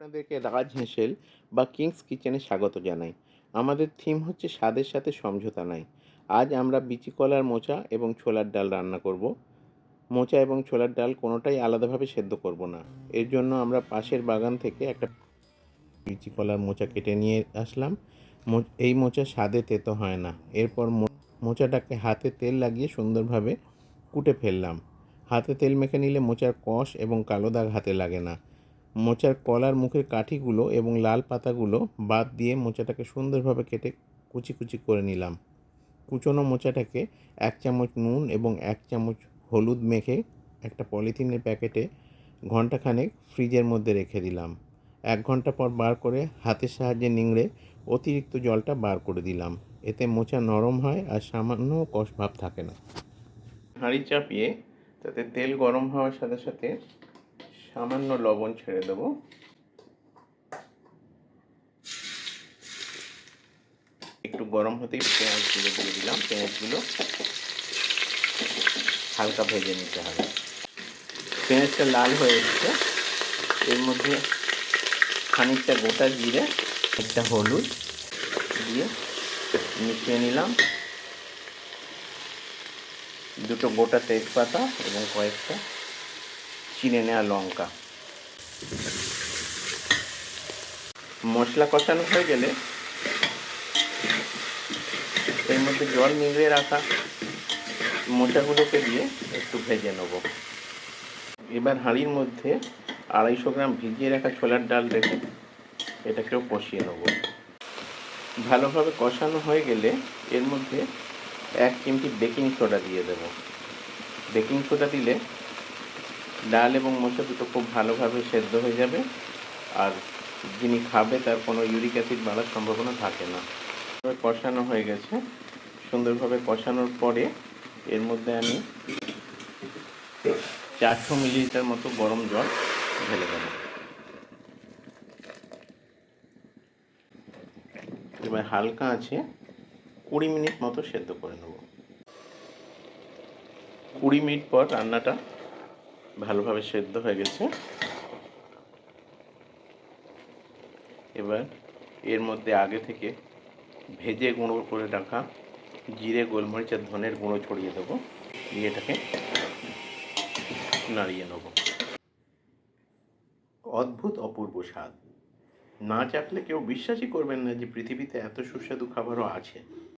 আপনাদেরকে রাজ হেসেল বা কিংস কিচেনে স্বাগত জানাই। আমাদের থিম হচ্ছে স্বাদের সাথে সমঝোতা নাই। আজ আমরা বিচি কলার মোচা এবং ছোলার ডাল রান্না করব। মোচা এবং ছোলার ডাল কোনোটাই আলাদাভাবে সেদ্ধ করব না। এর জন্য আমরা পাশের বাগান থেকে একটা বিচি কলার মোচা কেটে নিয়ে আসলাম। এই মোচা স্বাদে তেতো হয় না। এরপর মোচাটাকে হাতে তেল লাগিয়ে সুন্দরভাবে কুটে ফেললাম। হাতে তেল মেখে নিলে মোচার কষ এবং কালো দাগ হাতে লাগে না। মোচার কলার মুখের কাঠিগুলো এবং লাল পাতাগুলো বাদ দিয়ে মোচাটাকে সুন্দরভাবে কেটে কুচি কুচি করে নিলাম। কুচনো মোচাটাকে এক চামচ নুন এবং এক চামচ হলুদ মেখে একটা পলিথিনের প্যাকেটে ঘন্টাখানেক ফ্রিজের মধ্যে রেখে দিলাম। এক ঘণ্টা পর বার করে হাতের সাহায্যে নিংড়ে অতিরিক্ত জলটা বার করে দিলাম। এতে মোচা নরম হয় আর সামান্য কষ ভাব থাকে না। হাঁড়ি চাপিয়ে তাতে তেল গরম হওয়ার সাথে সাথে সামান্য লবণ ছেড়ে দেবো। একটু গরম হতেই পেঁয়াজগুলো দিয়ে দিলাম। পেঁয়াজগুলো হালকা ভেজে নিতে হবে। পেঁয়াজটা লাল হয়ে এসছে। এর মধ্যে খানিকটা গোটা জিরে, একটা হলুদ দিয়ে মিশিয়ে নিলাম। দুটো গোটা তেজপাতা এবং কয়েকটা চিনে নেওয়া লঙ্কা। মশলা কষানো হয়ে গেলে এর মধ্যে জল নিংড়ে রাখা মোচাগুলোকে দিয়ে একটু ভেজে নেব। এবার হাঁড়ির মধ্যে আড়াইশো গ্রাম ভিজিয়ে রাখা ছোলার ডাল রেখে এটাকেও কষিয়ে নেব। ভালোভাবে কষানো হয়ে গেলে এর মধ্যে এক চিমটি বেকিং সোডা দিয়ে দেব। বেকিং সোডা দিলে ডাল এবং মোচা দুটো খুব ভালোভাবে সেদ্ধ হয়ে যাবে। আর যিনি খাবে তার কোনো ইউরিক অ্যাসিড বাড়ার সম্ভাবনা থাকে না। কষানো হয়ে গেছে। সুন্দরভাবে কষানোর পরে এর মধ্যে আমি চারশো মিলিলিটার মতো গরম জল ঢেলে দেবো। এবার হালকা আছে কুড়ি মিনিট মতো সেদ্ধ করে নেব। কুড়ি মিনিট পর রান্নাটা ভালোভাবে সেদ্ধ হয়ে গেছে। এবার এর মধ্যে আগে থেকে ভেজে গুঁড়ো করে রাখা জিরে, গোলমরিচ আর ধনের গুঁড়ো ছড়িয়ে দেবো। দিয়ে এটাকে নাড়িয়ে নেব। অদ্ভুত অপূর্ব স্বাদ। না চাখলে কেউ বিশ্বাসই করবেন না যে পৃথিবীতে এত সুস্বাদু খাবারও আছে।